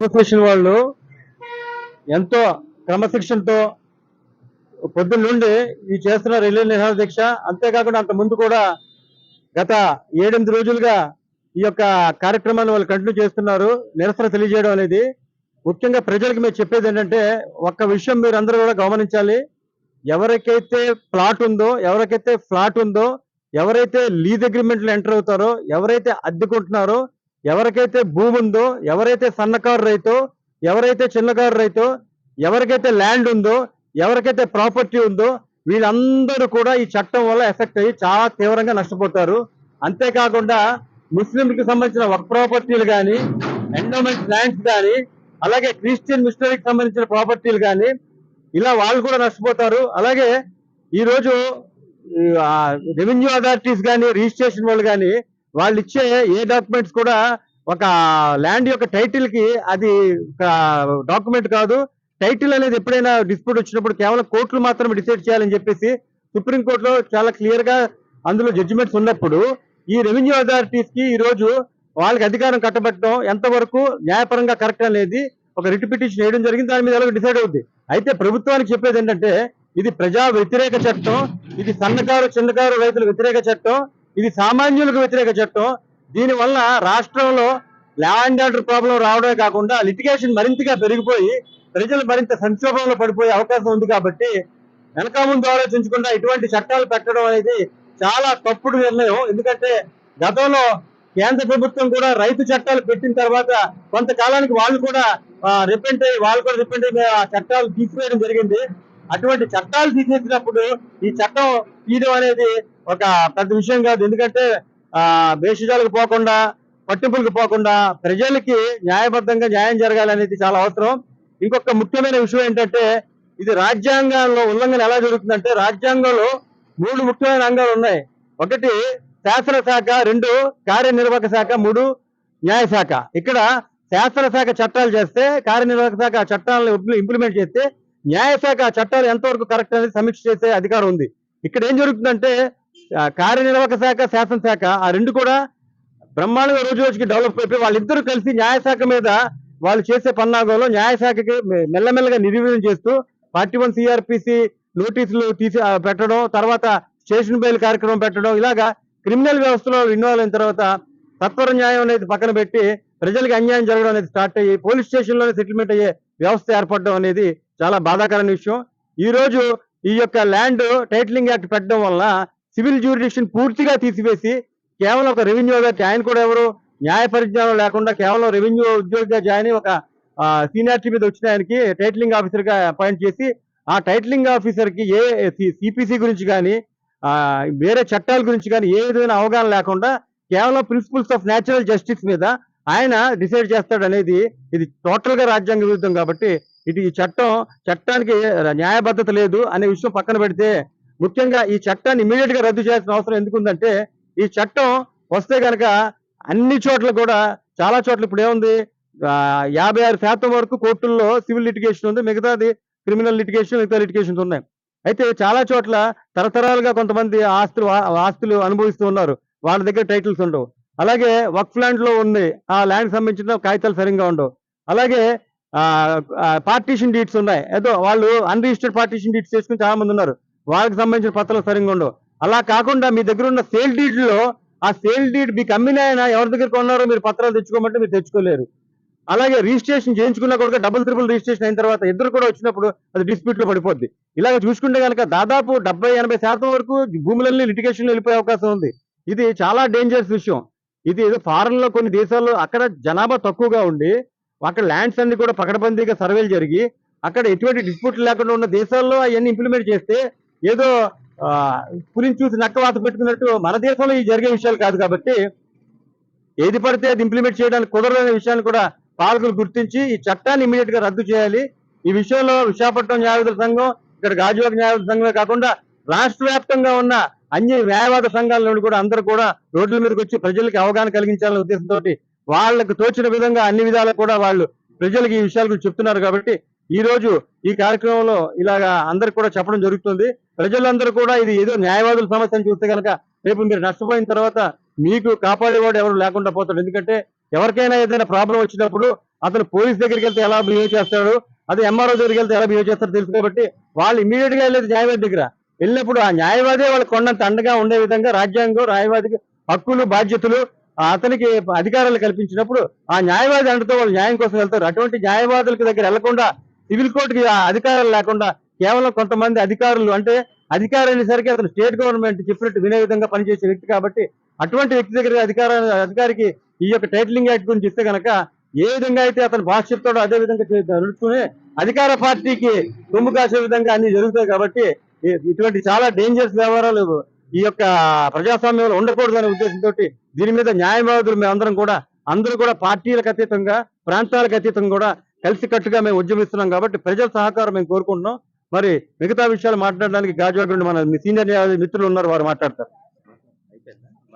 Association వాళ్ళు ఎంతో క్రమశిక్షణతో పొద్దున్న నుండి ఈ చేస్తున్న రిలే నిరాహార దీక్ష అంతేకాకుండా అంత ముందు కూడా గత ఏడెనిమిది రోజులుగా ఈ యొక్క కార్యక్రమాన్ని వాళ్ళు కంటిన్యూ చేస్తున్నారు. నిరసన తెలియజేయడం అనేది ముఖ్యంగా ప్రజలకు మేము చెప్పేది ఏంటంటే ఒక్క విషయం మీరు అందరూ కూడా గమనించాలి. ఎవరికైతే ప్లాట్ ఉందో ఎవరికైతే ఫ్లాట్ ఉందో ఎవరైతే లీజ్ అగ్రిమెంట్లు ఎంటర్ అవుతారో ఎవరైతే అద్దెకుంటున్నారో ఎవరికైతే భూమి ఉందో ఎవరైతే సన్నకారు రైతో ఎవరైతే చిన్నకారు రైతో ఎవరికైతే ల్యాండ్ ఉందో ఎవరికైతే ప్రాపర్టీ ఉందో వీళ్ళందరూ కూడా ఈ చట్టం వల్ల ఎఫెక్ట్ అయ్యి చాలా తీవ్రంగా నష్టపోతారు. అంతేకాకుండా ముస్లింలకు సంబంధించిన ఒక ప్రాపర్టీలు కానీ ఎండోమెంట్ ల్యాండ్స్ కానీ అలాగే క్రిస్టియన్ మిషనరీకి సంబంధించిన ప్రాపర్టీలు కానీ ఇలా వాళ్ళు కూడా నష్టపోతారు. అలాగే ఈరోజు రెవెన్యూ అథారిటీస్ కానీ రిజిస్ట్రేషన్ వాళ్ళు కానీ వాళ్ళు ఇచ్చే ఏ డాక్యుమెంట్స్ కూడా ఒక ల్యాండ్ యొక్క టైటిల్కి అది డాక్యుమెంట్ కాదు. టైటిల్ అనేది ఎప్పుడైనా డిస్ప్యూట్ వచ్చినప్పుడు కేవలం కోర్టులు మాత్రమే డిసైడ్ చేయాలని చెప్పేసి సుప్రీం కోర్టులో చాలా క్లియర్గా అందులో జడ్జిమెంట్స్ ఉన్నప్పుడు ఈ రెవెన్యూ అథారిటీస్కి ఈ రోజు వాళ్ళకి అధికారం కట్టబెట్టడం ఎంతవరకు న్యాయపరంగా కరెక్ట్ అనేది ఒక రిట్ పిటిషన్ వేయడం జరిగింది. దాని మీద ఎలాగో డిసైడ్ అవుద్ది. అయితే ప్రభుత్వానికి చెప్పేది ఏంటంటే ఇది ప్రజా వ్యతిరేక చట్టం ఇది సన్నకారు చిన్నకారు రైతుల వ్యతిరేక చట్టం ఇది సామాన్యులకు వ్యతిరేక చట్టం. దీని వల్ల రాష్ట్రంలో ల్యాండ్ ఆర్డర్ ప్రాబ్లం రావడమే కాకుండా లిటిగేషన్ మరింతగా పెరిగిపోయి ప్రజలు మరింత సంక్షోభంలో పడిపోయే అవకాశం ఉంది కాబట్టి వెనక ముందు ఆలోచించకుండా ఇటువంటి చట్టాలు పెట్టడం అనేది చాలా తప్పుడు నిర్ణయం. ఎందుకంటే గతంలో కేంద్ర ప్రభుత్వం కూడా రైతు చట్టాలు పెట్టిన తర్వాత కొంతకాలానికి వాళ్ళు కూడా రిపెంట్ అయ్యి వాళ్ళు కూడా రిపెంట్ అయ్యి ఆ చట్టాలు తీసివేయడం జరిగింది. అటువంటి చట్టాలు తీసేసినప్పుడు ఈ చట్టం తీయడం అనేది ఒక పెద్ద విషయం కాదు. ఎందుకంటే ఆ భేషజాలకు పోకుండా పట్టింపులకు పోకుండా ప్రజలకి న్యాయబద్ధంగా న్యాయం జరగాలనేది చాలా అవసరం. ఇంకొక ముఖ్యమైన విషయం ఏంటంటే ఇది రాజ్యాంగంలో ఉల్లంఘన ఎలా జరుగుతుందంటే రాజ్యాంగంలో మూడు ముఖ్యమైన అంగాలు ఉన్నాయి. ఒకటి శాసనశాఖ రెండు కార్యనిర్వాహక శాఖ మూడు న్యాయశాఖ. ఇక్కడ శాసనశాఖ చట్టాలు చేస్తే కార్యనిర్వాహక శాఖ చట్టాలను ఇంప్లిమెంట్ చేస్తే న్యాయశాఖ చట్టాలు ఎంతవరకు కరెక్ట్ అనేది సమీక్ష చేసే అధికారం ఉంది. ఇక్కడ ఏం జరుగుతుందంటే కార్యనిర్వాహక శాఖ శాసనశాఖ ఆ రెండు కూడా బ్రహ్మాండంగా రోజు రోజుకి డెవలప్ అయిపోయి వాళ్ళిద్దరూ కలిసి న్యాయశాఖ మీద వాళ్ళు చేసే పన్నాగంలో న్యాయశాఖకి మెల్లమెల్లగా నిర్వీర్యం చేస్తూ పార్టీ వన్ సిఆర్పిసి నోటీసులు తీసి పెట్టడం తర్వాత స్టేషన్ బెయిల్ కార్యక్రమం పెట్టడం ఇలాగా క్రిమినల్ వ్యవస్థలో ఇన్వాల్వ్ అయిన తర్వాత తత్వర న్యాయం అనేది పక్కన పెట్టి ప్రజలకు అన్యాయం జరగడం అనేది స్టార్ట్ అయ్యి పోలీస్ స్టేషన్లోనే సెటిల్మెంట్ అయ్యే వ్యవస్థ ఏర్పడడం అనేది చాలా బాధాకరమైన విషయం. ఈ రోజు ఈ యొక్క ల్యాండ్ టైటిలింగ్ యాక్ట్ పెట్టడం వల్ల సివిల్ జ్యూరిడిక్షన్ పూర్తిగా తీసివేసి కేవలం ఒక రెవెన్యూ అథారిటీ ఆయన కూడా ఎవరు న్యాయ పరిజ్ఞానం లేకుండా కేవలం రెవెన్యూ ఉద్యోగిగా జాయిన్ ఒక సీనియారిటీ మీద వచ్చిన ఆయనకి టైటిలింగ్ ఆఫీసర్గా అపాయింట్ చేసి ఆ టైటిలింగ్ ఆఫీసర్కి ఏ సిపిసి గురించి కానీ వేరే చట్టాల గురించి కానీ ఏ విధమైన అవగాహన లేకుండా కేవలం ప్రిన్సిపల్స్ ఆఫ్ న్యాచురల్ జస్టిస్ మీద ఆయన డిసైడ్ చేస్తాడు అనేది ఇది టోటల్గా రాజ్యాంగ విరుద్ధం కాబట్టి ఇది ఈ చట్టం చట్టానికి న్యాయబద్ధత లేదు అనే విషయం పక్కన పెడితే ముఖ్యంగా ఈ చట్టాన్ని ఇమీడియట్గా రద్దు చేయాల్సిన అవసరం ఎందుకుందంటే ఈ చట్టం వస్తే గనక అన్ని చోట్ల కూడా చాలా చోట్ల ఇప్పుడు ఏముంది? యాభై ఆరు శాతం వరకు కోర్టుల్లో సివిల్ లిటిగేషన్ ఉంది. మిగతాది క్రిమినల్ లిటిగేషన్ మిగతా లిటిగేషన్స్ ఉన్నాయి. అయితే చాలా చోట్ల తరతరాలుగా కొంతమంది ఆస్తులు ఆ- ఆస్తులు అనుభవిస్తూ ఉన్నారు. వాళ్ళ దగ్గర టైటిల్స్ ఉండవు. అలాగే వక్ఫ్ ల్యాండ్లో ఉంది. ఆ ల్యాండ్ సంబంధించిన కాగితాలు సరిగ్గా ఉండవు. అలాగే పార్టీషన్ డీట్స్ ఉన్నాయి. ఏదో వాళ్ళు అన్రిజిస్టర్డ్ పార్టీషన్ డీట్స్ చేసుకుని చాలా మంది ఉన్నారు. వాళ్ళకి సంబంధించిన పత్రాలు సరిగ్గా ఉండవు. అలా కాకుండా మీ దగ్గర ఉన్న సేల్ డీడ్లో ఆ సేల్ డీడ్ మీకు అమ్మిన ఆయన ఎవరి దగ్గర కొన్నారో మీరు పత్రాలు తెచ్చుకోమంటే మీరు తెచ్చుకోలేరు. అలాగే రిజిస్ట్రేషన్ చేయించుకున్నా కూడా డబుల్ త్రిబుల్ రిజిస్ట్రేషన్ అయిన తర్వాత ఇద్దరు కూడా వచ్చినప్పుడు అది డిస్ప్యూట్లో పడిపోద్ది. ఇలాగ చూసుకుంటే కనుక దాదాపు డెబ్బై ఎనభై శాతం వరకు భూములన్నీ లిటిగేషన్ వెళ్ళిపోయే అవకాశం ఉంది. ఇది చాలా డేంజరస్ విషయం. ఇది ఏదో ఫారెన్లో కొన్ని దేశాల్లో అక్కడ జనాభా తక్కువగా ఉండి అక్కడ ల్యాండ్స్ అన్ని కూడా పకడబందీగా సర్వేలు జరిగి అక్కడ ఎటువంటి డిస్ప్యూట్ లేకుండా ఉన్న దేశాల్లో అవన్నీ ఇంప్లిమెంట్ చేస్తే ఏదో ఆ, పులిని చూసి నక్కవాత పెట్టుకున్నట్టు మన దేశంలో ఈ జరిగే విషయాలు కాదు కాబట్టి ఏది పడితే అది ఇంప్లిమెంట్ చేయడానికి కుదరదనే విషయాన్ని కూడా పాలకులు గుర్తించి ఈ చట్టాన్ని ఇమీడియట్గా రద్దు చేయాలి. ఈ విషయంలో విశాఖపట్నం న్యాయవాదుల సంఘం ఇక్కడ గాజువాక న్యాయవాద సంఘమే కాకుండా రాష్ట్ర వ్యాప్తంగా ఉన్న అన్ని న్యాయవాద సంఘాల నుండి కూడా అందరూ కూడా రోడ్ల మీదకి వచ్చి ప్రజలకి అవగాహన కలిగించాలనే ఉద్దేశంతో వాళ్ళకు తోచిన విధంగా అన్ని విధాలు కూడా వాళ్ళు ప్రజలకు ఈ విషయాల గురించి చెప్తున్నారు కాబట్టి ఈ రోజు ఈ కార్యక్రమంలో ఇలాగా అందరికి కూడా చెప్పడం జరుగుతుంది. ప్రజలందరూ కూడా ఇది ఏదో న్యాయవాదుల సమస్య అని చూస్తే కనుక రేపు మీరు నష్టపోయిన తర్వాత మీకు కాపాడేవాడు ఎవరు లేకుండా పోతాడు. ఎందుకంటే ఎవరికైనా ఏదైనా ప్రాబ్లం వచ్చినప్పుడు అతను పోలీస్ దగ్గరికి వెళ్తే ఎలా బిహేవ్ చేస్తాడు అదే ఎంఆర్ఓ దగ్గరికి వెళ్తే ఎలా బిహేవ్ చేస్తాడో తెలుసు కాబట్టి వాళ్ళు ఇమీడియట్గా వెళ్ళేది న్యాయవాది దగ్గర. వెళ్ళినప్పుడు ఆ న్యాయవాదే వాళ్ళకి కొండంత అండగా ఉండే విధంగా రాజ్యాంగం న్యాయవాదికి హక్కులు బాధ్యతలు అతనికి అధికారాలు కల్పించినప్పుడు ఆ న్యాయవాది అంటతో వాళ్ళు న్యాయం కోసం వెళ్తారు. అటువంటి న్యాయవాదులకి దగ్గర వెళ్ళకుండా సివిల్ కోర్టుకి అధికారాలు లేకుండా కేవలం కొంతమంది అధికారులు అంటే అధికారం అనేసరికి అతను స్టేట్ గవర్నమెంట్ చెప్పినట్టు వినే విధంగా పనిచేసే వ్యక్తి కాబట్టి అటువంటి వ్యక్తి దగ్గర అధికార అధికారికి ఈ యొక్క టైటిలింగ్ యాక్ట్ గురించి ఇస్తే కనుక ఏ విధంగా అయితే అతను భాష చెప్తాడో అదే విధంగా నడుచుకుని అధికార పార్టీకి తుమ్ము కాసే విధంగా అన్ని జరుగుతాయి కాబట్టి ఇటువంటి చాలా డేంజరస్ వ్యవహారాలు ఈ యొక్క ప్రజాస్వామ్యంలో ఉండకూడదనే ఉద్దేశంతో దీని మీద న్యాయవాదులు మేమందరం కూడా అందరూ కూడా పార్టీలకు అతీతంగా ప్రాంతాలకు అతీతంగా కూడా కలిసికట్టుగా మేము ఉద్యమిస్తున్నాం కాబట్టి ప్రజల సహకారం మేము కోరుకుంటున్నాం. మరి మిగతా విషయాలు మాట్లాడడానికి గాజువాక నుండి మన సీనియర్ న్యాయవాది మిత్రులు ఉన్నారు వారు మాట్లాడతారు.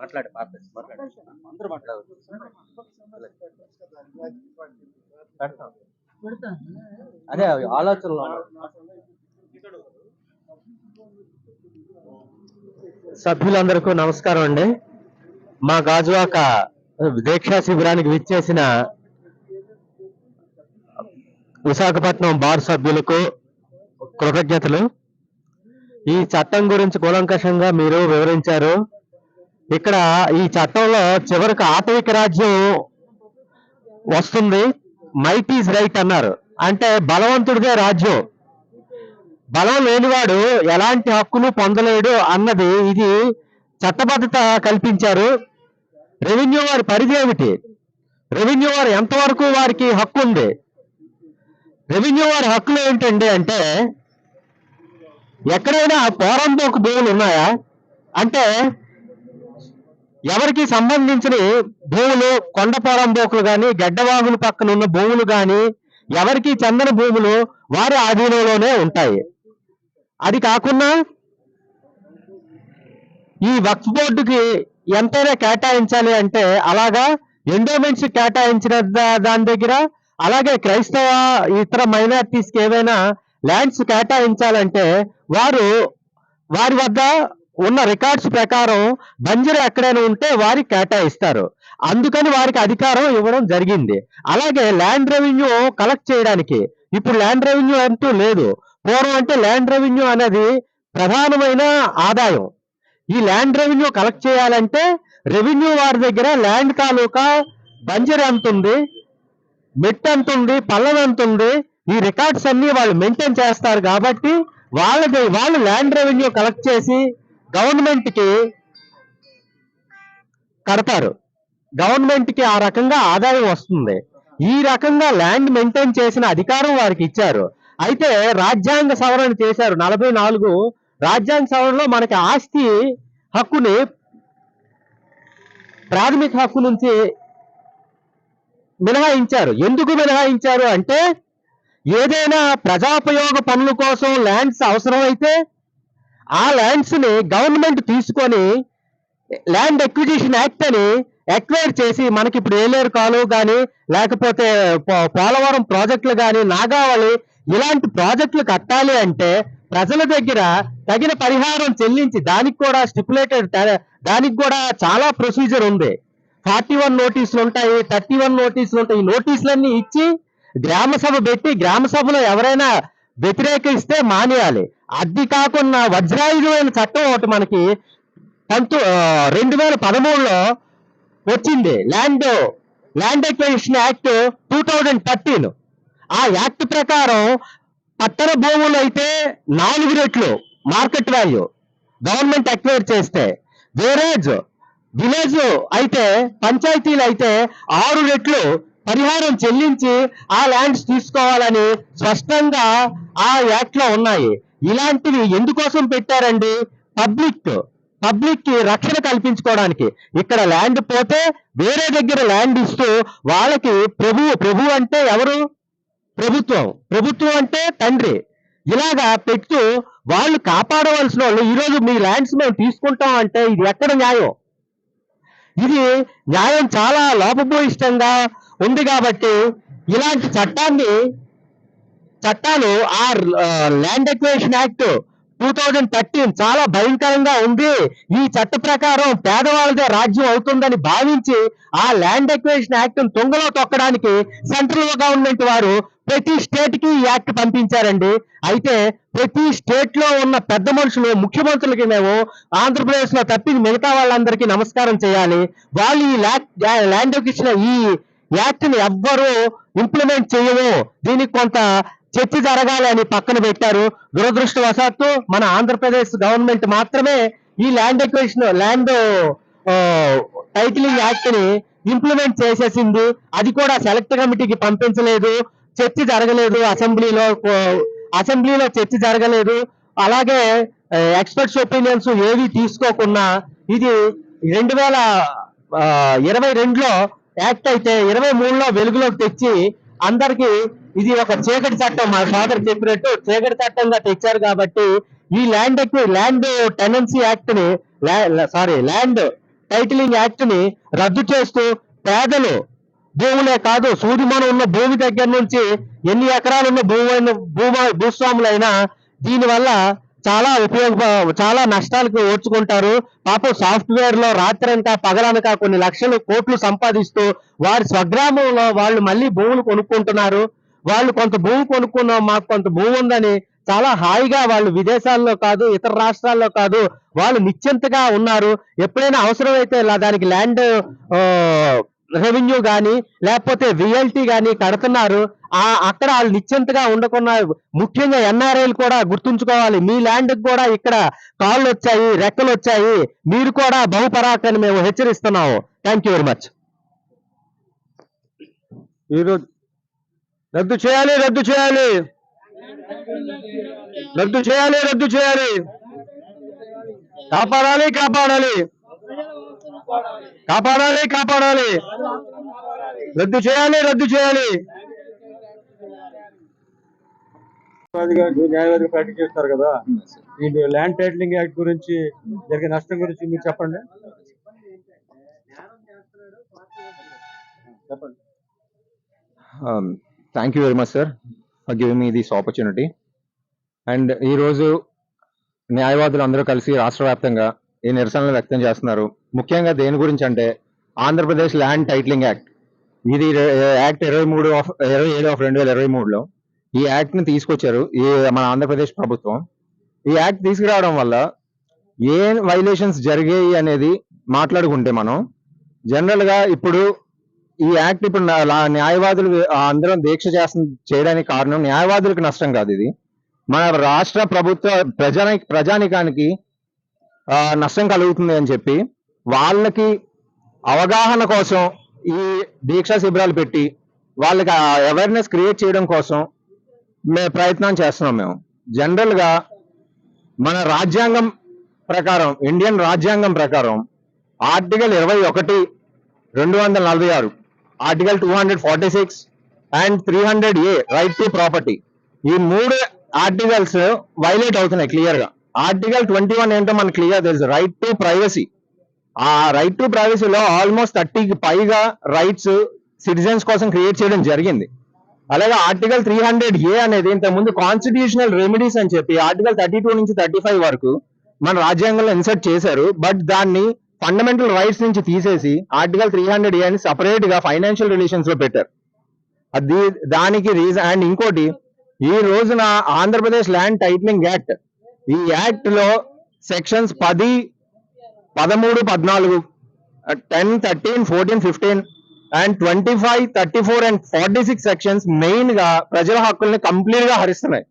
మాట్లాడు అందరూ అదే అవి ఆలోచనలో. సభ్యులందరికీ నమస్కారం అండి. మా గాజువాక దీక్షా శిబిరానికి విచ్చేసిన విశాఖపట్నం బార్ సభ్యులకు కృతజ్ఞతలు. ఈ చట్టం గురించి కూలంకషంగా మీరు వివరించారు. ఇక్కడ ఈ చట్టంలో చివరికి ఆటవిక రాజ్యం వస్తుంది. మైట్ ఈజ్ రైట్ అన్నారు. అంటే బలవంతుడిదే రాజ్యం. బలం లేనివాడు ఎలాంటి హక్కును పొందలేడు అన్నది ఇది చట్టబద్ధత కల్పించారు. రెవెన్యూ వారి పరిధి ఏమిటి? రెవెన్యూ వారు ఎంతవరకు వారికి హక్కు ఉంది? రెవెన్యూ వారి హక్కులు ఏంటండి అంటే ఎక్కడైనా పోరంబోకు భూములు ఉన్నాయా? అంటే ఎవరికి సంబంధించిన భూములు కొండ పోరంబోకులు కానీ గడ్డవాగుల పక్కన ఉన్న భూములు కానీ ఎవరికి చెందని భూములు వారి ఆధీనంలోనే ఉంటాయి. అది కాకుండా ఈ వక్ఫ్ బోర్డుకి ఎంతైనా కేటాయించాలి అంటే అలాగా ఎండోమెంట్స్ కేటాయించిన దా- దాని దగ్గర అలాగే క్రైస్తవ ఇతర మైనార్టీస్కి ఏవైనా ల్యాండ్స్ కేటాయించాలంటే వారు వారి వద్ద ఉన్న రికార్డ్స్ ప్రకారం బంజరు ఎక్కడైనా ఉంటే వారికి కేటాయిస్తారు. అందుకని వారికి అధికారం ఇవ్వడం జరిగింది. అలాగే ల్యాండ్ రెవెన్యూ కలెక్ట్ చేయడానికి ఇప్పుడు ల్యాండ్ రెవెన్యూ అంటూ లేదు. పూర్వం అంటే ల్యాండ్ రెవెన్యూ అనేది ప్రధానమైన ఆదాయం. ఈ ల్యాండ్ రెవెన్యూ కలెక్ట్ చేయాలంటే రెవెన్యూ వారి దగ్గర ల్యాండ్ తాలూకా బంజర్ ఎంత ఉంది? మెట్ ఎంత ఉంది పల్లం ఎంత ఉంది ఈ రికార్డ్స్ అన్ని వాళ్ళు మెయింటైన్ చేస్తారు కాబట్టి వాళ్ళది వాళ్ళు ల్యాండ్ రెవెన్యూ కలెక్ట్ చేసి గవర్నమెంట్కి కడతారు. గవర్నమెంట్కి ఆ రకంగా ఆదాయం వస్తుంది. ఈ రకంగా ల్యాండ్ మెయింటైన్ చేసిన అధికారం వారికి ఇచ్చారు. అయితే రాజ్యాంగ సవరణ చేశారు. నలభై నాలుగు రాజ్యాంగ సవరణలో మనకి ఆస్తి హక్కుని ప్రాథమిక హక్కు నుంచి మినహాయించారు. ఎందుకు మినహాయించారు అంటే ఏదైనా ప్రజాపయోగ పనుల కోసం ల్యాండ్స్ అవసరమైతే ఆ ల్యాండ్స్ని గవర్నమెంట్ తీసుకొని ల్యాండ్ ఎక్విజిషన్ యాక్ట్ అని ఎక్వైర్ చేసి మనకి ఇప్పుడు ఏలేరు కాలువ కానీ లేకపోతే పోలవరం ప్రాజెక్టులు కానీ నాగావళి ఇలాంటి ప్రాజెక్టులు కట్టాలి అంటే ప్రజల దగ్గర తగిన పరిహారం చెల్లించి దానికి కూడా స్టిపులేటెడ్ దానికి కూడా చాలా ప్రొసీజర్ ఉంది. ఫార్టీ వన్ నోటీసులు ఉంటాయి థర్టీ వన్ నోటీసులు ఉంటాయి ఈ నోటీసులన్నీ ఇచ్చి గ్రామ సభ పెట్టి గ్రామ సభలో ఎవరైనా వ్యతిరేకిస్తే మానేయాలి. అది కాకుండా వజ్రాయుధమైన చట్టం ఒకటి మనకి పంతొ రెండు వేల పదమూడులో వచ్చింది. Land land acquisition act two thousand thirteen. ఆ యాక్ట్ ప్రకారం పట్టణ భూములు అయితే నాలుగు రెట్లు మార్కెట్ వాల్యూ గవర్నమెంట్ అక్వైర్ చేస్తే. వేరేజ్ విలేజ్ అయితే పంచాయతీలు అయితే ఆరు రెట్లు పరిహారం చెల్లించి ఆ ల్యాండ్స్ తీసుకోవాలని స్పష్టంగా ఆ యాక్ట్లో ఉన్నాయి. ఇలాంటివి ఎందుకోసం పెట్టారండి? పబ్లిక్ పబ్లిక్కి రక్షణ కల్పించుకోవడానికి. ఇక్కడ ల్యాండ్ పోతే వేరే దగ్గర ల్యాండ్ ఇస్తూ వాళ్ళకి ప్రభు ప్రభు అంటే ఎవరు? ప్రభుత్వం. ప్రభుత్వం అంటే తండ్రి. ఇలాగా పెట్టు వాళ్ళు కాపాడవలసిన వాళ్ళు ఈరోజు మీ ల్యాండ్స్ మేము తీసుకుంటాం అంటే ఇది ఎక్కడ న్యాయం? ఇది న్యాయం చాలా లోపభూయిష్టంగా ఉంది కాబట్టి ఇలాంటి చట్టాన్ని చట్టాలు ఆ land acquisition act two thousand thirteen చాలా భయంకరంగా ఉంది. ఈ చట్ట ప్రకారం పేదవాళ్ళదే రాజ్యం అవుతుందని భావించి ఆ ల్యాండ్ ఎక్వేషన్ యాక్ట్ తుంగలో తొక్కడానికి సెంట్రల్ గవర్నమెంట్ వారు ప్రతి స్టేట్కి ఈ యాక్ట్ పంపించారండి. అయితే ప్రతి స్టేట్లో ఉన్న పెద్ద మనుషులు ముఖ్యమంత్రులకి మేము ఆంధ్రప్రదేశ్లో తప్పి మిగతా వాళ్ళందరికీ నమస్కారం చేయాలి. వాళ్ళు ఈ ల్యాండ్ ఇచ్చిన ఈ యాక్ట్ని ఎవ్వరూ ఇంప్లిమెంట్ చేయము దీనికి కొంత చర్చ జరగాలి అని పక్కన పెట్టారు. దురదృష్టవశాత్తు మన ఆంధ్రప్రదేశ్ గవర్నమెంట్ మాత్రమే ఈ ల్యాండ్ ఎక్వేషన్ ల్యాండ్ టైటిలింగ్ యాక్ట్ని ఇంప్లిమెంట్ చేసేసింది. అది కూడా సెలెక్ట్ కమిటీకి పంపించలేదు. చర్చ జరగలేదు అసెంబ్లీలో అసెంబ్లీలో చర్చ జరగలేదు. అలాగే ఎక్స్పర్ట్స్ ఒపీనియన్స్ ఏవి తీసుకోకుండా ఇది రెండు వేల ఇరవై రెండులో యాక్ట్ అయితే ఇరవై మూడులో వెలుగులోకి తెచ్చి అందరికి ఇది ఒక చీకటి చట్టం. మా ఫాదర్ చెప్పినట్టు చీకటి చట్టంగా తెచ్చారు కాబట్టి ఈ ల్యాండ్ ల్యాండ్ టెనెన్సీ యాక్ట్ని సారీ ల్యాండ్ టైటిలింగ్ యాక్ట్ని రద్దు చేస్తూ పేదలు భూములే కాదు సూదిమనం ఉన్న భూమి దగ్గర నుంచి ఎన్ని ఎకరాలు ఉన్న భూమి భూమా భూస్వాములైనా దీనివల్ల చాలా ఉపయోగ చాలా నష్టాలకు ఓర్చుకుంటారు. పాపం సాఫ్ట్వేర్లో రాత్రనక పగలనక కొన్ని లక్షలు కోట్లు సంపాదిస్తూ వారి స్వగ్రామంలో వాళ్ళు మళ్ళీ భూములు కొనుక్కుంటున్నారు. వాళ్ళు కొంత భూమి కొనుక్కున్నాం మాకు కొంత భూమి ఉందని చాలా హాయిగా వాళ్ళు విదేశాల్లో కాదు ఇతర రాష్ట్రాల్లో కాదు వాళ్ళు నిశ్చింతగా ఉన్నారు. ఎప్పుడైనా అవసరమైతే ఇలా దానికి ల్యాండ్ రెవెన్యూ కానీ లేకపోతే విఎల్టీ కానీ కడుతున్నారు ఆ అక్కడ వాళ్ళు నిశ్చింతగా ఉండకుండా ముఖ్యంగా ఎన్ఆర్ఐలు కూడా గుర్తుంచుకోవాలి. మీ ల్యాండ్ కూడా ఇక్కడ కాళ్ళు వచ్చాయి రెక్కలు వచ్చాయి. మీరు కూడా బహుపరాక్ అని మేము హెచ్చరిస్తున్నాము. థ్యాంక్ యూ వెరీ మచ్ ఈరోజు రద్దు చేయాలి రద్దు చేయాలి. రద్దు చేయాలి రద్దు చేయాలి. కాపాడాలి కాపాడాలి. కాపాడాలి కాపాడాలి. రద్దు చేయాలి రద్దు చేయాలి. న్యాయవాదిగా ప్రాక్టీస్ చేస్తారు కదా. ఈ ల్యాండ్ టైటిలింగ్ యాక్ట్ గురించి జరిగే నష్టం గురించి మీరు చెప్పండి. చెప్పండి. Thank you very much, sir, for giving me this opportunity. And ఈరోజు న్యాయవాదులు అందరూ కలిసి రాష్ట్ర వ్యాప్తంగా ఈ నిరసనలు వ్యక్తం చేస్తున్నారు. ముఖ్యంగా దేని గురించి అంటే ఆంధ్రప్రదేశ్ ల్యాండ్ టైటిలింగ్ యాక్ట్. ఇది యాక్ట్ ఇరవై మూడు ఆఫ్ ఇరవై ఏడు ఆఫ్ రెండు వేల ఇరవై మూడులో ఈ యాక్ట్ని తీసుకొచ్చారు. ఈ మన ఆంధ్రప్రదేశ్ ప్రభుత్వం. ఈ యాక్ట్ తీసుకురావడం వల్ల ఏ వైలేషన్స్ జరిగాయి అనేది మాట్లాడుకుంటే మనం జనరల్గా ఇప్పుడు ఈ యాక్ట్ ఇప్పుడు న్యాయవాదులు అందరం దీక్ష చేస్తున్న చేయడానికి కారణం న్యాయవాదులకు నష్టం కాదు ఇది. మన రాష్ట్ర ప్రభుత్వ ప్రజాని ప్రజానికానికి నష్టం కలుగుతుంది అని చెప్పి వాళ్ళకి అవగాహన కోసం ఈ దీక్షా శిబిరాలు పెట్టి వాళ్ళకి అవేర్నెస్ క్రియేట్ చేయడం కోసం మేము ప్రయత్నం చేస్తున్నాం మేము. జనరల్గా మన రాజ్యాంగం ప్రకారం ఇండియన్ రాజ్యాంగం ప్రకారం ఆర్టికల్ ఇరవై ఒకటి రెండు వందల నలభై ఆరు article two hundred forty six and three hundred A right to property ఈ మూడు ఆర్టికల్స్ వైలేట్ అవుతున్నాయి క్లియర్గా ఆర్టికల్ ట్వంటీ వన్ ఏంటో మనకు క్లియర్ తెలుసు. రైట్ టు ప్రైవసీ ఆ రైట్ టు ప్రైవసీలో ఆల్మోస్ట్ థర్టీకి పైగా రైట్స్ సిటిజన్స్ కోసం క్రియేట్ చేయడం జరిగింది. అలాగే ఆర్టికల్ త్రీ హండ్రెడ్ ఏ అనేది ఇంతకుముందు కాన్స్టిట్యూషనల్ రెమెడీస్ అని చెప్పి ఆర్టికల్ థర్టీ టూ నుంచి థర్టీ ఫైవ్ వరకు మన రాజ్యాంగంలో ఇన్సర్ట్ చేశారు. బట్ దాన్ని ఫండమెంటల్ రైట్స్ నుంచి తీసేసి ఆర్టికల్ త్రీ హండ్రెడ్ ఏ అని సపరేట్గా ఫైనాన్షియల్ రిలేషన్స్లో పెట్టారు. అది దానికి రీజన్ అండ్ ఇంకోటి ఈ రోజున ఆంధ్రప్రదేశ్ ల్యాండ్ టైటిలింగ్ యాక్ట్ ఈ యాక్ట్లో సెక్షన్స్ పది పదమూడు పద్నాలుగు ten thirteen fourteen fifteen and twenty five thirty four and forty six sections మెయిన్గా ప్రజల హక్కుల్ని కంప్లీట్గా హరిస్తున్నాయి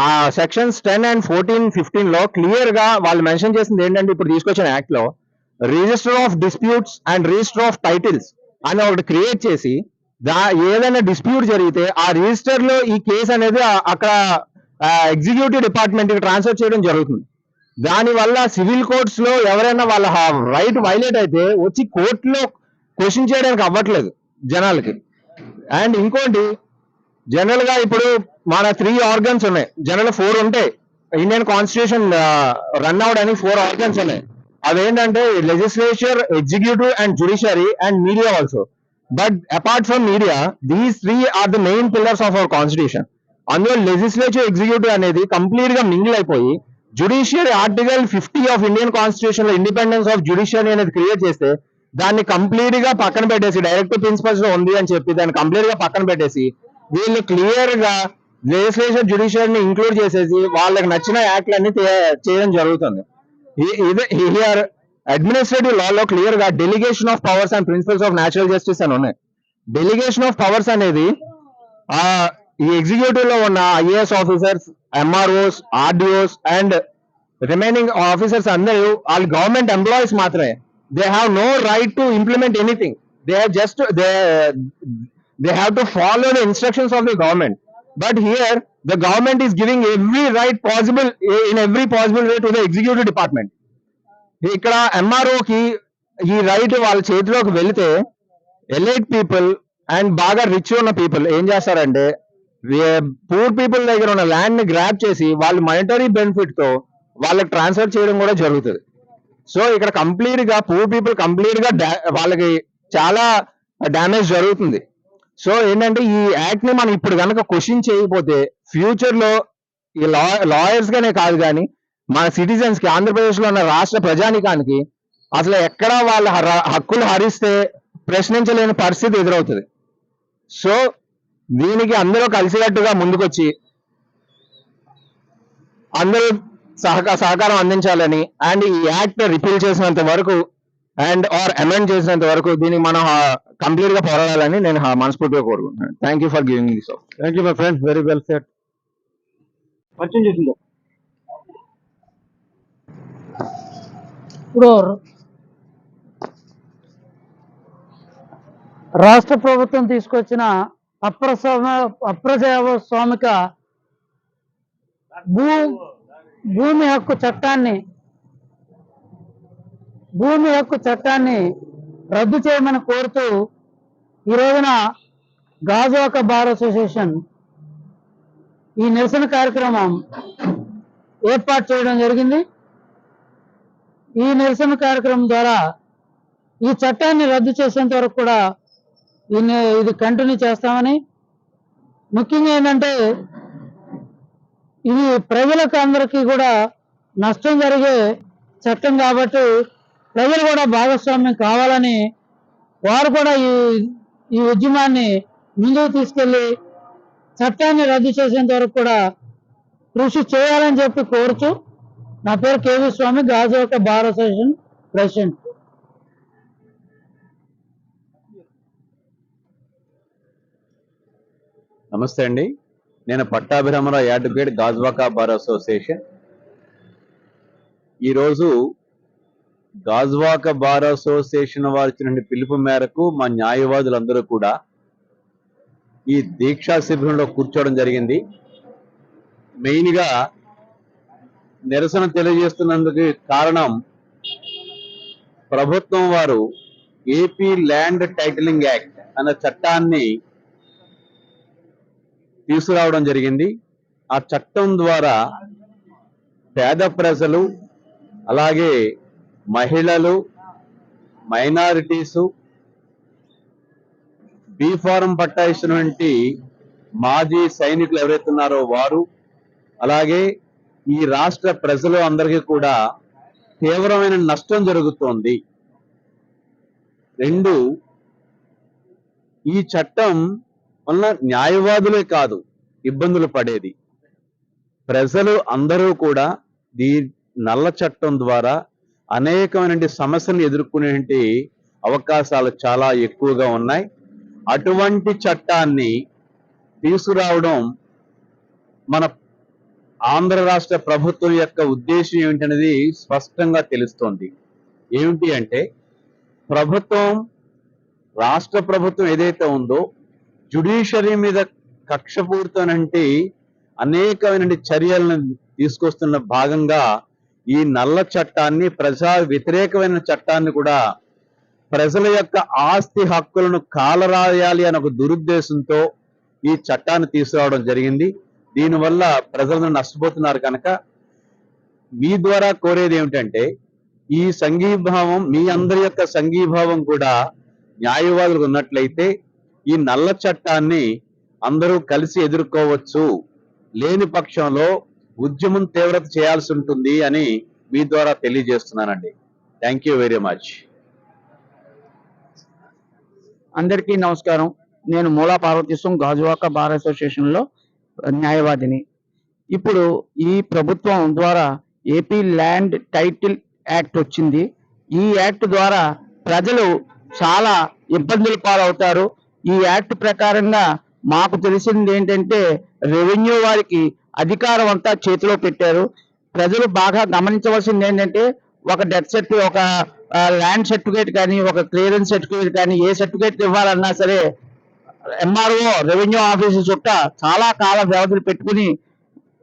ఆ సెక్షన్స్ టెన్ అండ్ ఫోర్టీన్ ఫిఫ్టీన్లో క్లియర్గా వాళ్ళు మెన్షన్ చేసింది ఏంటంటే ఇప్పుడు తీసుకొచ్చిన యాక్ట్లో register of disputes and register of titles అని ఒకటి క్రియేట్ చేసి దా ఏదైనా డిస్ప్యూట్ జరిగితే ఆ రిజిస్టర్లో ఈ కేసు అనేది అక్కడ ఎగ్జిక్యూటివ్ డిపార్ట్మెంట్కి ట్రాన్స్ఫర్ చేయడం జరుగుతుంది. దాని వల్ల సివిల్ కోర్ట్స్లో ఎవరైనా వాళ్ళ రైట్ వైలేట్ అయితే వచ్చి కోర్టులో క్వశ్చన్ చేయడానికి అవ్వట్లేదు జనాలకి. అండ్ ఇంకోటి జనరల్గా ఇప్పుడు మన త్రీ ఆర్గన్స్ ఉన్నాయి. జనరల్ ఫోర్ ఉంటాయి. ఇండియన్ కాన్స్టిట్యూషన్ రన్ అవడానికి ఫోర్ ఆర్గన్స్ ఉన్నాయి. అవేంటంటే legislature executive and judiciary and media also but apart from media these three are the main pillars of our constitution అందులో లెజిస్లేటివ్ ఎగ్జిక్యూటివ్ అనేది కంప్లీట్గా mingle అయిపోయి judiciary article fifty of Indian కాన్స్టిట్యూషన్లో independence of judiciary అనేది create చేస్తే దాన్ని కంప్లీట్గా పక్కన పెట్టేసి డైరెక్ట్ ప్రిన్సిపల్స్లో ఉంది అని చెప్పి దాన్ని కంప్లీట్గా పక్కన పెట్టేసి వీళ్ళు క్లియర్గా లెజిస్లేషన్ జుడిషియరీని ఇంక్లూడ్ చేసేసి వాళ్ళకి నచ్చిన యాక్ట్లన్నీ చేయడం జరుగుతుంది. హియర్ అడ్మినిస్ట్రేటివ్ లా లో క్లియర్గా delegation of powers and principles of natural justice అని ఉన్నాయి. డెలిగేషన్ ఆఫ్ పవర్స్ అనేది ఈ ఎగ్జిక్యూటివ్లో ఉన్న IAS officers MROs RDOs and remaining officers అందరూ వాళ్ళు గవర్నమెంట్ ఎంప్లాయీస్ మాత్రమే. They have no right to implement anything they have just they they have to follow the instructions of the government but here the government is giving every right possible in every possible way to the executive department ఇక్కడ ఎంఆర్ఓకి కి ఈ right వాళ్ళ చేతిలోకి వెళితే elite people and బాగా rich ఉన్న people ఏం చేస్తారంటే పూర్ పీపుల్ దగ్గర ఉన్న ల్యాండ్ని గ్రాప్ చేసి వాళ్ళు మానిటరీ బెనిఫిట్తో వాళ్ళకి ట్రాన్స్ఫర్ చేయడం కూడా జరుగుతుంది. సో ఇక్కడ కంప్లీట్గా పూర్ పీపుల్ కంప్లీట్గా వాళ్ళకి చాలా డ్యామేజ్ జరుగుతుంది. సో ఏంటంటే ఈ యాక్ట్ని మనం ఇప్పుడు కనుక క్వశ్చన్ చేయకపోతే ఫ్యూచర్లో ఈ లా లాయర్స్ గానే కాదు కానీ మన సిటిజన్స్కి ఆంధ్రప్రదేశ్లో ఉన్న రాష్ట్ర ప్రజానికానికి అసలు ఎక్కడ వాళ్ళ హక్కులు హరిస్తే ప్రశ్నించలేని పరిస్థితి ఎదురవుతుంది. సో దీనికి అందరూ కలిసికట్టుగా ముందుకొచ్చి అందరూ సహక సహకారం అందించాలని అండ్ ఈ యాక్ట్ రిపీల్ చేసినంత వరకు అండ్ ఆర్ అమెండ్ చేసినంత వరకు దీనికి మనం కంప్లీట్గా పోరాడాలని నేను ఆ, మనస్ఫూర్తిగా కోరుకుంటున్నాను. Thank you for giving this thank you my friend very well said పరిచయం చేసిందో ఇప్పుడు రాష్ట్ర ప్రభుత్వం తీసుకొచ్చిన అప్రస్వామ అప్రజాస్వామిక భూ భూమి హక్కు చట్టాన్ని భూమి హక్కు చట్టాన్ని రద్దు చేయమని కోరుతూ ఈ రోజున గాజువాక బార్ అసోసియేషన్ ఈ నిరసన కార్యక్రమం ఏర్పాటు చేయడం జరిగింది. ఈ నిరసన కార్యక్రమం ద్వారా ఈ చట్టాన్ని రద్దు చేసేంత వరకు కూడా దీన్ని ఇది కంటిన్యూ చేస్తామని ముఖ్యంగా ఏంటంటే ఇది ప్రజలకు అందరికీ కూడా నష్టం జరిగే చట్టం కాబట్టి ప్రజలు కూడా భాగస్వామ్యం కావాలని వారు కూడా ఈ ఈ ఉద్యమాన్ని ముందుకు తీసుకెళ్ళి చట్టాన్ని రద్దు చేసేంత వరకు కూడా కృషి చేయాలని చెప్పి కోరుచు నా పేరు KV Swamy Gajuwaka bar association president. నమస్తే అండి. నేను పట్టాభిరామరావు యాడ్వకేట్ గాజ్వాకా బార్ అసోసియేషన్. ఈరోజు గాజ్వాక బార్ అసోసియేషన్ వారు నుండి పిలుపు మేరకు మా న్యాయవాదులందరూ కూడా ఈ దీక్షా శిబిరంలో కూర్చోవడం జరిగింది. మెయిన్గా నిరసన తెలియజేస్తున్నందుకు కారణం ప్రభుత్వం వారు ఏపీ ల్యాండ్ టైటిలింగ్ యాక్ట్ అనే చట్టాన్ని తీసుకురావడం జరిగింది. ఆ చట్టం ద్వారా పేద ప్రజలు అలాగే మహిళలు మైనారిటీసు బీ ఫారం పట్టా ఇచ్చినటువంటి మాజీ సైనికులు ఎవరైతే ఉన్నారో వారు అలాగే ఈ రాష్ట్ర ప్రజలు అందరికీ కూడా తీవ్రమైన నష్టం జరుగుతోంది. రెండు ఈ చట్టం వలన న్యాయవాదులే కాదు ఇబ్బందులు పడేది. ప్రజలు అందరూ కూడా దీ నల్ల చట్టం ద్వారా అనేకమైన సమస్యలను ఎదుర్కొనే అవకాశాలు చాలా ఎక్కువగా ఉన్నాయి. అటువంటి చట్టాన్ని తీసుకురావడం మన ఆంధ్ర రాష్ట్ర ప్రభుత్వం యొక్క ఉద్దేశం ఏమిటనేది స్పష్టంగా తెలుస్తోంది. ఏమిటి అంటే ప్రభుత్వం రాష్ట్ర ప్రభుత్వం ఏదైతే ఉందో జుడిషియరీ మీద కక్షపూరితోనంటే అనేకమైన చర్యలను తీసుకొస్తున్న భాగంగా ఈ నల్ల చట్టాన్ని ప్రజా వ్యతిరేకమైన చట్టాన్ని కూడా ప్రజల యొక్క ఆస్తి హక్కులను కాలరాయాలి అనే ఒక దురుద్దేశంతో ఈ చట్టాన్ని తీసుకురావడం జరిగింది. దీనివల్ల ప్రజలను నష్టపోతున్నారు కనుక మీ ద్వారా కోరేది ఏమిటంటే ఈ సంఘీభావం మీ అందరి యొక్క సంఘీభావం కూడా న్యాయవాదులకు ఉన్నట్లయితే ఈ నల్ల చట్టాన్ని అందరూ కలిసి ఎదుర్కోవచ్చు. లేని పక్షంలో ఉద్యమం తీవ్రత చేయాల్సి ఉంటుంది అని మీ ద్వారా తెలియజేస్తున్నానండి. థ్యాంక్ యూ వెరీ మచ్ అందరికీ నమస్కారం. నేను మూలా పార్వతీశం గాజువాక బార్ అసోసియేషన్లో న్యాయవాదిని. ఇప్పుడు ఈ ప్రభుత్వం ద్వారా ఏపీ ల్యాండ్ టైటిల్ యాక్ట్ వచ్చింది. ఈ యాక్ట్ ద్వారా ప్రజలు చాలా ఇబ్బందులు పాలవుతారు. ఈ యాక్ట్ ప్రకారంగా మాకు తెలిసింది ఏంటంటే రెవెన్యూ వారికి అధికారం అంతా చేతిలో పెట్టారు. ప్రజలు బాగా గమనించవలసింది ఏంటంటే ఒక డెత్ సెట్ ఒక ల్యాండ్ సర్టిఫికేట్ కానీ ఒక క్లియరెన్స్ సర్టిఫికేట్ కానీ ఏ సర్టిఫికేట్ ఇవ్వాలన్నా సరే ఎంఆర్ఓ రెవెన్యూ ఆఫీసు చుట్ట చాలా కాల వ్యవధులు పెట్టుకుని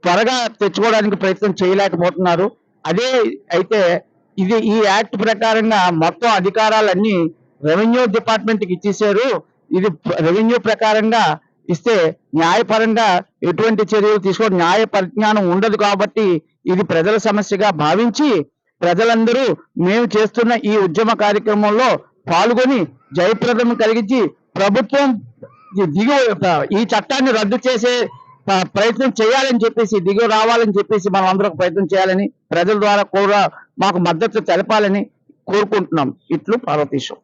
త్వరగా తెచ్చుకోవడానికి ప్రయత్నం చేయలేకపోతున్నారు. అదే అయితే ఇది ఈ యాక్ట్ ప్రకారంగా మొత్తం అధికారాలన్నీ రెవెన్యూ డిపార్ట్మెంట్కి ఇచ్చేసారు ఇది రెవెన్యూ ప్రకారంగా ఇస్తే న్యాయపరంగా ఎటువంటి చర్యలు తీసుకోవడం న్యాయ పరిజ్ఞానం ఉండదు కాబట్టి ఇది ప్రజల సమస్యగా భావించి ప్రజలందరూ మేము చేస్తున్న ఈ ఉద్యమ కార్యక్రమంలో పాల్గొని జయప్రదం కలిగించి ప్రభుత్వం దిగు ఈ చట్టాన్ని రద్దు చేసే ప్రయత్నం చేయాలని చెప్పేసి దిగువ రావాలని చెప్పేసి మనం అందరం ప్రయత్నం చేయాలని ప్రజల ద్వారా కూడా మాకు మద్దతు తెలపాలని కోరుకుంటున్నాం. ఇట్లు పార్వతీశం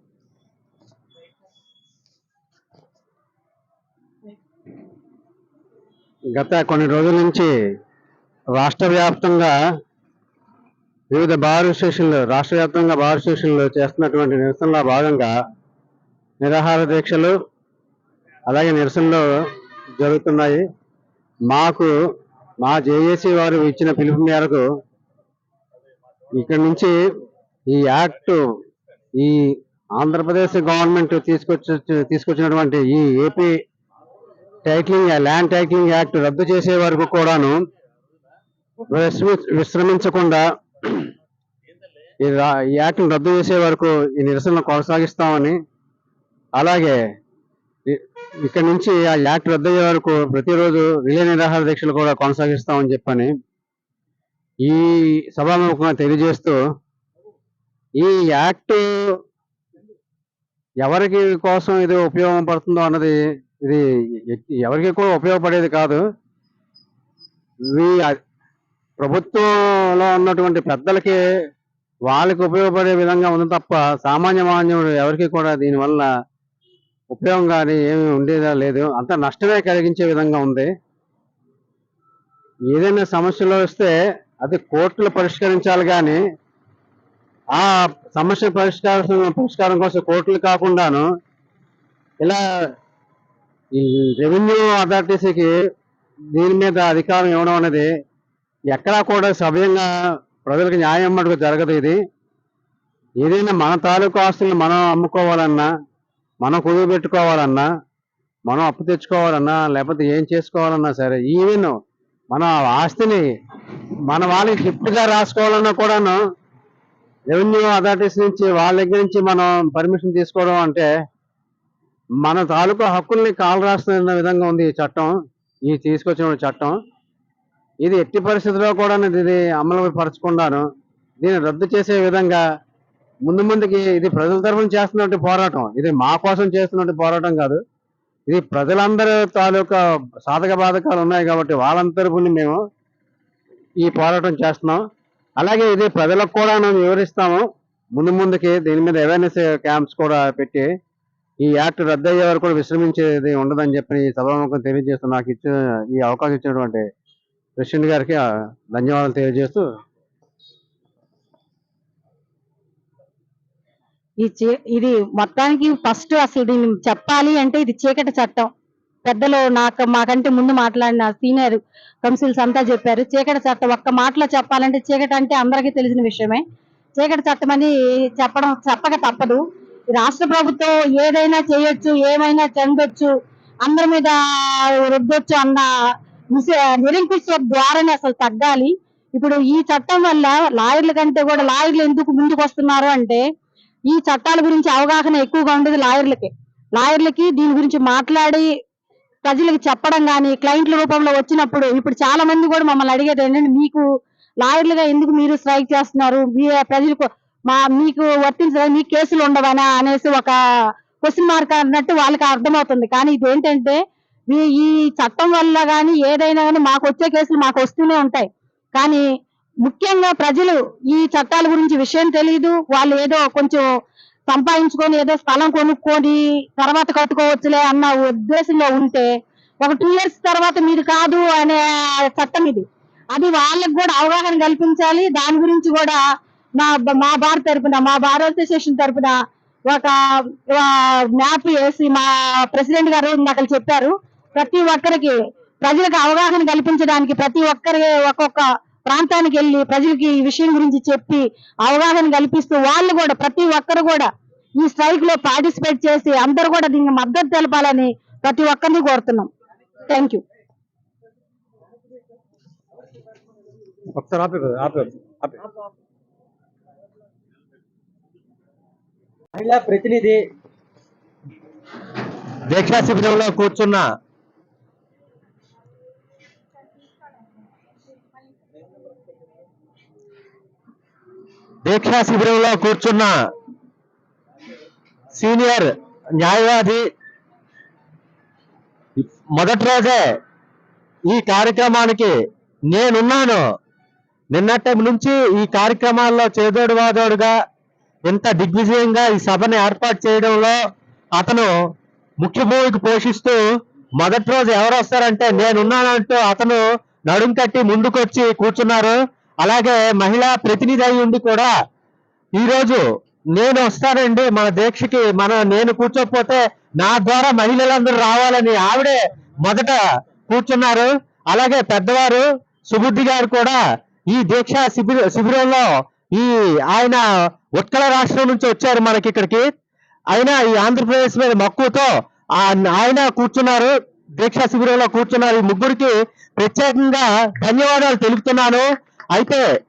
గత కొన్ని రోజుల నుంచి రాష్ట్ర వ్యాప్తంగా వివిధ బార్ స్టేషన్లు రాష్ట్ర వ్యాప్తంగా బార్ స్టేషన్లు చేస్తున్నటువంటి నిరసనలో భాగంగా నిరాహార దీక్షలు అలాగే నిరసనలు జరుగుతున్నాయి. మాకు మా జేఏసీ వారు ఇచ్చిన పిలుపు మేరకు ఇక్కడి నుంచి ఈ యాక్ట్ ఈ ఆంధ్రప్రదేశ్ గవర్నమెంట్ తీసుకొచ్చి తీసుకొచ్చినటువంటి ఈ AP titling land titling act రద్దు చేసే వరకు కూడాను విశ్రమి- విశ్రమించకుండా ఈ రా- ఈ రద్దు చేసే వరకు ఈ నిరసనలు కొనసాగిస్తామని అలాగే ఇక్కడ ఇక్కడి నుంచి ఆ యాక్ట్ రద్దు అయ్యే వరకు ప్రతిరోజు రిలే నిరాహార దీక్షలు కూడా కొనసాగిస్తామని చెప్పని ఈ సభాముఖంగా తెలియజేస్తూ ఈ యాక్ట్ ఎవరికి కోసం ఇది ఉపయోగపడుతుందో అన్నది ఇది ఎవరికి కూడా ఉపయోగపడేది కాదు. ఇవి ప్రభుత్వంలో ఉన్నటువంటి పెద్దలకి వాళ్ళకి ఉపయోగపడే విధంగా ఉంది తప్ప సామాన్య మాన్యుడు ఎవరికి కూడా దీనివల్ల ఉపయోగం కానీ ఏమి ఉండేదా లేదు. అంత నష్టమే కలిగించే విధంగా ఉంది. ఏదైనా సమస్యలు వస్తే అది కోర్టులు పరిష్కరించాలి కానీ ఆ సమస్య పరిష్కారం పరిష్కారం కోసం కోర్టులు కాకుండాను ఇలా ఈ రెవెన్యూ అథారిటీస్కి దీని మీద అధికారం ఇవ్వడం అనేది ఎక్కడా కూడా సవ్యంగా ప్రజలకు న్యాయం మటుకు జరగదు ఇది. ఏదైనా మన తాలూకు ఆస్తులను మనం అమ్ముకోవాలన్నా మనం కుదువు పెట్టుకోవాలన్నా మనం అప్పు తెచ్చుకోవాలన్నా లేకపోతే ఏం చేసుకోవాలన్నా సరే ఈవెన్ మన ఆస్తిని మన వాళ్ళకి గిఫ్ట్గా రాసుకోవాలన్నా కూడాను రెవెన్యూ అథారిటీస్ నుంచి వాళ్ళ దగ్గర నుంచి మనం పర్మిషన్ తీసుకోవడం అంటే మన తాలూకా హక్కుల్ని కాలు రాస్తున్న విధంగా ఉంది ఈ చట్టం ఈ తీసుకొచ్చిన చట్టం. ఇది ఎట్టి పరిస్థితుల్లో కూడా ఇది అమలు పరచుకున్నాను దీన్ని రద్దు చేసే విధంగా ముందు ముందుకి ఇది ప్రజల తరఫున చేస్తున్నటువంటి పోరాటం. ఇది మా కోసం చేస్తున్నటువంటి పోరాటం కాదు. ఇది ప్రజలందరి తాలూకా సాధక బాధకాలు ఉన్నాయి కాబట్టి వాళ్ళందరి మేము ఈ పోరాటం చేస్తున్నాం. అలాగే ఇది ప్రజలకు కూడా మేము వివరిస్తాము. ముందు ముందుకి దీని మీద అవేర్నెస్ క్యాంప్స్ కూడా పెట్టి ఈ యాక్ట్ రద్దు అయ్యే వరకు కూడా విశ్రమించేది ఉండదని చెప్పి సభాముఖం తెలియజేస్తూ నాకు ఇచ్చిన ఈ అవకాశం ఇచ్చినటువంటి ప్రెసిడెంట్ గారికి ధన్యవాదాలు తెలియజేస్తూ ఈ ఇది మొత్తానికి ఫస్ట్ అసలు దీన్ని చెప్పాలి అంటే ఇది చీకటి చట్టం. పెద్దలు నాకు మాకంటే ముందు మాట్లాడిన సీనియర్ కౌన్సిల్స్ అంతా చెప్పారు చీకటి చట్టం ఒక్క మాటలో చెప్పాలంటే చీకటి అంటే అందరికీ తెలిసిన విషయమే. చీకటి చట్టం అని చెప్పడం చెప్పక తప్పదు. రాష్ట్ర ప్రభుత్వం ఏదైనా చేయొచ్చు ఏమైనా చెందొచ్చు అందరి మీద రుద్దొచ్చు అన్న నిరంకుశ ద్వారానే అసలు తగ్గాలి. ఇప్పుడు ఈ చట్టం వల్ల లాయర్ల కంటే కూడా లాయర్లు ఎందుకు ముందుకు వస్తున్నారు అంటే ఈ చట్టాల గురించి అవగాహన ఎక్కువగా ఉండేది లాయర్లకి. లాయర్లకి దీని గురించి మాట్లాడి ప్రజలకు చెప్పడం కానీ క్లయింట్ల రూపంలో వచ్చినప్పుడు ఇప్పుడు చాలా మంది కూడా మమ్మల్ని అడిగేది ఏంటంటే మీకు లాయర్లుగా ఎందుకు మీరు స్ట్రైక్ చేస్తున్నారు? మీ ప్రజలకు మా మీకు వర్తించదా మీ కేసులు ఉండవనా అనేసి ఒక క్వశ్చన్ మార్క్ అన్నట్టు వాళ్ళకి అర్థమవుతుంది. కానీ ఇది ఏంటంటే ఈ ఈ చట్టం వల్ల కానీ ఏదైనా కానీ మాకు వచ్చే కేసులు మాకు వస్తూనే ఉంటాయి. కానీ ముఖ్యంగా ప్రజలు ఈ చట్టాల గురించి విషయం తెలియదు వాళ్ళు ఏదో కొంచెం సంపాదించుకొని ఏదో స్థలం కొనుక్కొని తర్వాత కట్టుకోవచ్చులే అన్న ఉద్దేశంలో ఉంటే ఒక టూ ఇయర్స్ తర్వాత మీరు కాదు అనే చట్టం ఇది. అది వాళ్ళకి కూడా అవగాహన కల్పించాలి. దాని గురించి కూడా మా మా బార్ తరపున మా బార్ అసోసియేషన్ తరపున ఒక మ్యాప్ వేసి మా ప్రెసిడెంట్ గారు ఇందాక చెప్పారు. ప్రతి ఒక్కరికి ప్రజలకు అవగాహన కల్పించడానికి ప్రతి ఒక్కరి ఒక్కొక్క ప్రాంతానికి వెళ్ళి ప్రజలకి ఈ విషయం గురించి చెప్పి అవగాహన కల్పిస్తూ వాళ్ళు కూడా ప్రతి ఒక్కరు కూడా ఈ స్ట్రైక్లో పార్టిసిపేట్ చేసి అందరూ కూడా దీనికి మద్దతు తెలపాలని ప్రతి ఒక్కరిని కోరుతున్నాం. థ్యాంక్ యూ ఒకసారి ఆపే ఆపే ఆపే. మహిళా ప్రతినిధి దీక్షా శిబిరంలో కూర్చున్న దీక్షా శిబిరంలో కూర్చున్న సీనియర్ న్యాయవాది మొదటి రోజే ఈ కార్యక్రమానికి నేనున్నాను. నిన్నటి నుంచి ఈ కార్యక్రమాల్లో చేదోడు వాదోడుగా ఇంత దిగ్విజయంగా ఈ సభని ఏర్పాటు చేయడంలో అతను ముఖ్య భూమికి పోషిస్తూ మొదటి రోజు ఎవరు వస్తారంటే నేనున్నానంటూ అతను నడుం కట్టి ముందుకొచ్చి కూర్చున్నారు. అలాగే మహిళా ప్రతినిధి అయి ఉండి కూడా ఈరోజు నేను వస్తానండి మన దీక్షకి మన నేను కూర్చోకపోతే నా ద్వారా మహిళలందరూ రావాలని ఆవిడే మొదట కూర్చున్నారు. అలాగే పెద్దవారు సుబుద్ధి గారు కూడా ఈ దీక్ష శిబిర శిబిరంలో ఈ ఆయన ఉత్కళ రాష్ట్రం నుంచి వచ్చారు మనకి ఇక్కడికి. ఆయన ఈ ఆంధ్రప్రదేశ్ మీద మక్కువతో ఆ- ఆయన కూర్చున్నారు దీక్షా శిబిరంలో కూర్చున్నారు. ఈ ముగ్గురికి ప్రత్యేకంగా ధన్యవాదాలు తెలుపుతున్నాను. అయితే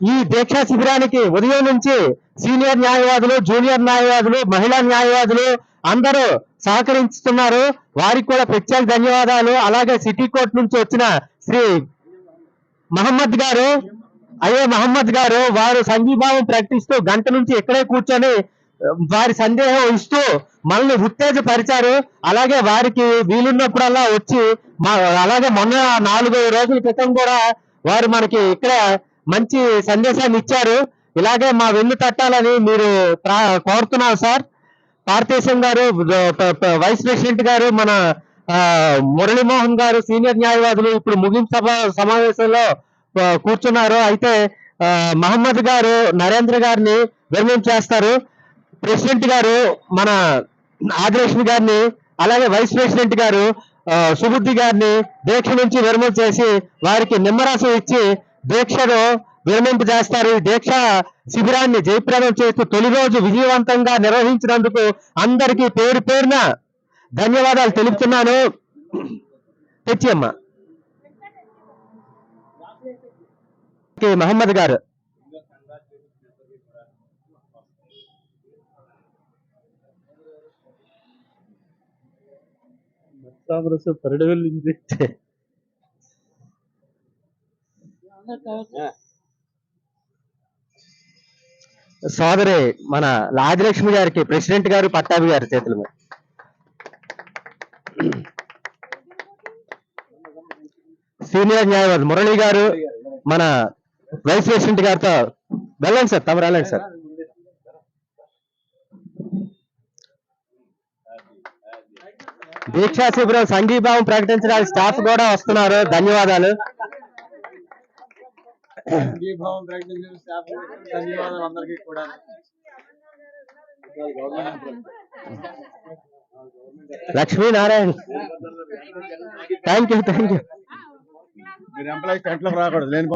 ఈ దీక్షా శిబిరానికి ఉదయం నుంచి సీనియర్ న్యాయవాదులు జూనియర్ న్యాయవాదులు మహిళా న్యాయవాదులు అందరూ సహకరిస్తున్నారు వారికి కూడా ప్రత్యేక ధన్యవాదాలు. అలాగే సిటీ కోర్టు నుంచి వచ్చిన శ్రీ మహమ్మద్ గారు అయ్యే మహమ్మద్ గారు వారు సంఘీభావం ప్రకటిస్తూ గంట నుంచి ఇక్కడే కూర్చొని వారి సందేహం ఇస్తూ మనల్ని ఉత్తేజపరిచారు. అలాగే వారికి వీలున్నప్పుడల్లా వచ్చి మా అలాగే మొన్న నాలుగు రోజుల క్రితం కూడా వారు మనకి ఇక్కడ మంచి సందేశాన్ని ఇచ్చారు. ఇలాగే మా వెన్ను తట్టాలని మీరు ప్రా- సార్. పార్థేశం గారు వైస్ ప్రెసిడెంట్ గారు మన మురళీమోహన్ గారు సీనియర్ న్యాయవాదులు ఇప్పుడు ముగింపు సభ సమావేశంలో కూర్చున్నారు. అయితే మహమ్మద్ గారు నరేంద్ర గారిని విరమణ చేస్తారు. ప్రెసిడెంట్ గారు మన ఆదిలక్ష్మి గారిని అలాగే వైస్ ప్రెసిడెంట్ గారు సుబుద్ధి గారిని దీక్ష నుంచి విరమణ చేసి వారికి నిమ్మరసం ఇచ్చి దీక్షను విరమింపు చేస్తారు. ఈ దీక్ష శిబిరాన్ని జయప్రదం చేస్తూ తొలి రోజు విజయవంతంగా నిర్వహించినందుకు అందరికీ పేరు పేరున ధన్యవాదాలు తెలుపుతున్నాను. తెచ్చి అమ్మ ఓకే, మహమ్మద్ గారు. పరిడవెళ్ళింది సోదరి మన ఆదిలక్ష్మి గారికి ప్రెసిడెంట్ గారు పట్టాభి గారి చేతుల మీద. సీనియర్ న్యాయవాది మురళి గారు మన వైస్ ప్రెసిడెంట్ గారితో వెళ్ళండి సార్ తమరు వెళ్ళండి సార్. దీక్షా శిబిరం సంఘీభావం ప్రకటించడానికి స్టాఫ్ కూడా వస్తున్నారు. ధన్యవాదాలు. సంఘీభావం ప్రకటించిన స్టాఫ్ ధన్యవాదాలు అందరికీ కూడా. Lakshminarayana. Thank you thank you మీరు టెంట్లోకి రాకూడదు. లేని